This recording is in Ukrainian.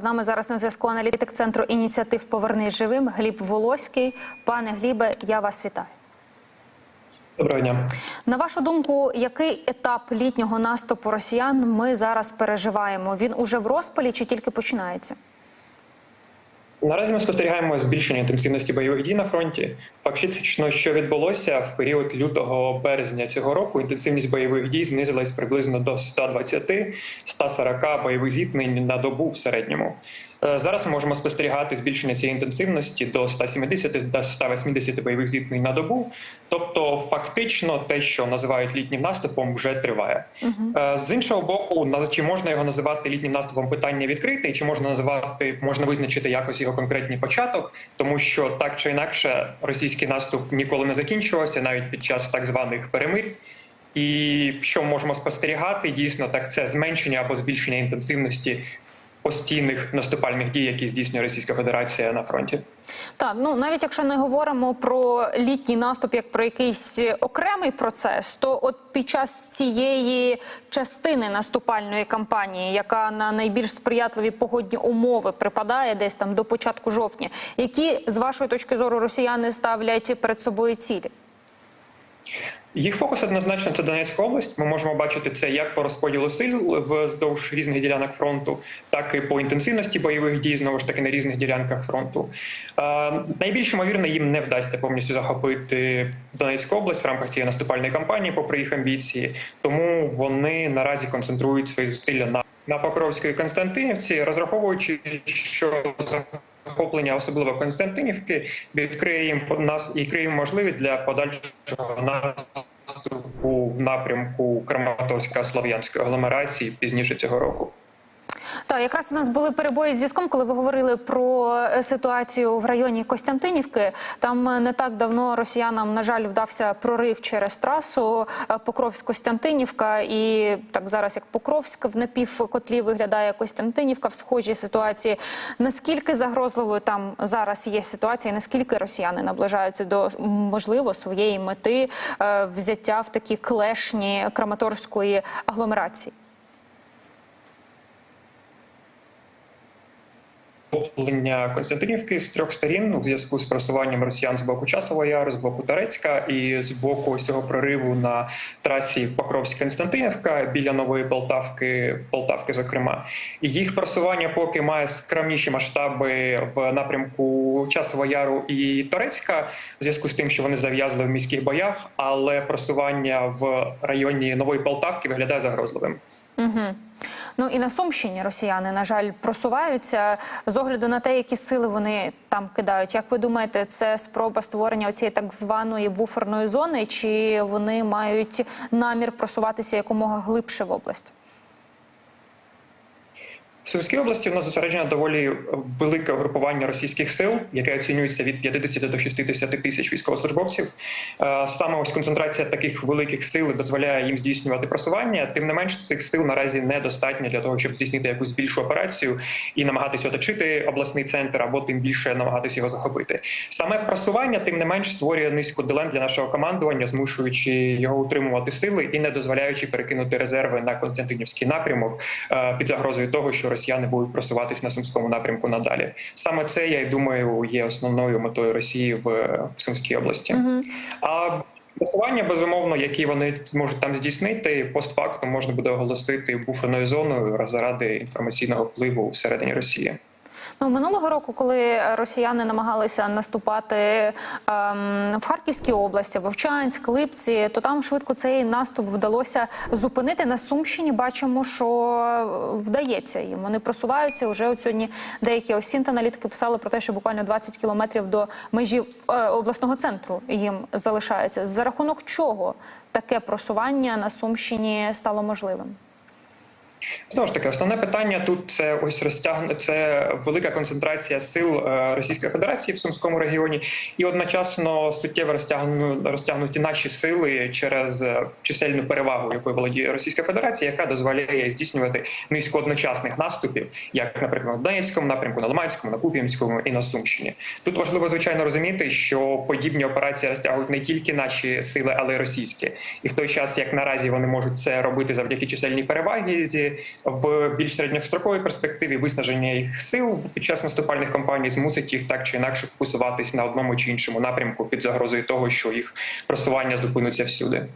З нами зараз на зв'язку аналітик центру ініціатив Повернись живим Гліб Волоський. Пане Глібе, я вас вітаю. Доброго дня. На вашу думку, який етап літнього наступу росіян ми зараз переживаємо? Він уже в розпалі чи тільки починається? Наразі ми спостерігаємо збільшення інтенсивності бойових дій на фронті. Фактично, що відбулося в період лютого березня цього року. Інтенсивність бойових дій знизилась приблизно до 120-140 бойових зіткнень на добу в середньому. Е, Зараз ми можемо спостерігати збільшення цієї інтенсивності до 170 до 180 бойових зіткнень на добу. Тобто, фактично, те, що називають літнім наступом, вже триває. Е, З іншого боку, на- чи можна його називати літнім наступом? Питання відкрите, і чи можна називати, можна визначити якось його конкретний початок, тому що так чи інакше російський наступ ніколи не закінчувався, навіть під час так званих перемирь. І що можемо спостерігати, дійсно так це зменшення або збільшення інтенсивності постійних наступальних дій, які здійснює Російська Федерація на фронті. Так, ну навіть якщо не говоримо про літній наступ як про якийсь окремий процес, то от під час цієї частини наступальної кампанії, яка на найбільш сприятливі погодні умови припадає десь там до початку жовтня, які з вашої точки зору росіяни ставлять перед собою цілі? Їх фокус однозначно це Донецька область. Ми можемо бачити це як по розподілу сил вздовж різних ділянок фронту, так і по інтенсивності бойових дій знову ж таки на різних ділянках фронту. Е, найбільш ймовірно, їм не вдасться повністю захопити Донецьку область в рамках цієї наступальної кампанії, попри їх амбіції. Тому вони наразі концентрують свої зусилля на, на Покровській Константинівці, розраховуючи, що захоплення, особливо Константинівки, відкриє їм нас і криє можливість для подальшого наступу в напрямку Краматорська слов'янської агломерації пізніше цього року. Так, якраз у нас були перебої з зв'язком, коли ви говорили про е, ситуацію в районі Костянтинівки. Там е, не так давно росіянам, на жаль, вдався прорив через трасу е, Покровськ-Костянтинівка. І так зараз, як Покровськ в напівкотлі виглядає Костянтинівка в схожій ситуації. Наскільки загрозливою там зараз є ситуація? і Наскільки росіяни наближаються до можливо своєї мети взяття в такі клешні Краматорської агломерації? Захоплення Константинівки з трьох сторін у зв'язку з просуванням росіян з боку Часового Яру, з боку Турецька і з боку цього прориву на трасі Покровськ-Константинівка біля нової Полтавки, Полтавки, зокрема, і їх просування поки має скромніші масштаби в напрямку Часового Яру і Турецька, в зв'язку з тим, що вони зав'язли в міських боях, але просування в районі нової Полтавки виглядає загрозливим. Угу. Ну і на Сумщині росіяни, на жаль, просуваються з огляду на те, які сили вони там кидають. Як ви думаєте, це спроба створення цієї так званої буферної зони, чи вони мають намір просуватися якомога глибше в область? Сумській області в нас зосереджено доволі велике угрупування російських сил, яке оцінюється від 50 до 60 тисяч військовослужбовців. Е, Саме ось концентрація таких великих сил дозволяє їм здійснювати просування. Тим не менш, цих сил наразі недостатньо для того, щоб здійснити якусь більшу операцію і намагатися оточити обласний центр або тим більше намагатися його захопити. Саме просування, тим не менш, створює низку дилем для нашого командування, змушуючи його утримувати сили і не дозволяючи перекинути резерви на Константинівський напрямок е, під загрозою того, що росіяни будуть просуватись на сумському напрямку надалі. Саме це я й думаю є основною метою Росії в, в Сумській області. А просування, безумовно, які вони зможуть там здійснити, постфактум можна буде оголосити буферною зоною заради інформаційного впливу всередині Росії. Ну минулого року, коли росіяни намагалися наступати ем, в Харківській області, Вовчанськ, Липці, то там швидко цей наступ вдалося зупинити на Сумщині. Бачимо, що вдається їм. Вони просуваються вже от сьогодні. Деякі осінт аналітики писали про те, що буквально 20 кілометрів до межі е, обласного центру їм залишається. За рахунок чого таке просування на Сумщині стало можливим? Знову ж таки, основне питання тут це ось розтягну це велика концентрація сил е, Російської Федерації в Сумському регіоні, і одночасно суттєво розтягну розтягнуті наші сили через е, чисельну перевагу, якою володіє Російська Федерація, яка дозволяє здійснювати низку одночасних наступів, як, наприклад, на Донецькому напрямку, на Лиманському, на Куп'янському і на Сумщині. Тут важливо звичайно розуміти, що подібні операції розтягують не тільки наші сили, але й російські, і в той час, як наразі вони можуть це робити завдяки чисельній перевагі зі наразі в більш середньостроковій перспективі виснаження їх сил під час наступальних кампаній змусить їх так чи інакше фокусуватись на одному чи іншому напрямку під загрозою того, що їх просування зупиниться всюди.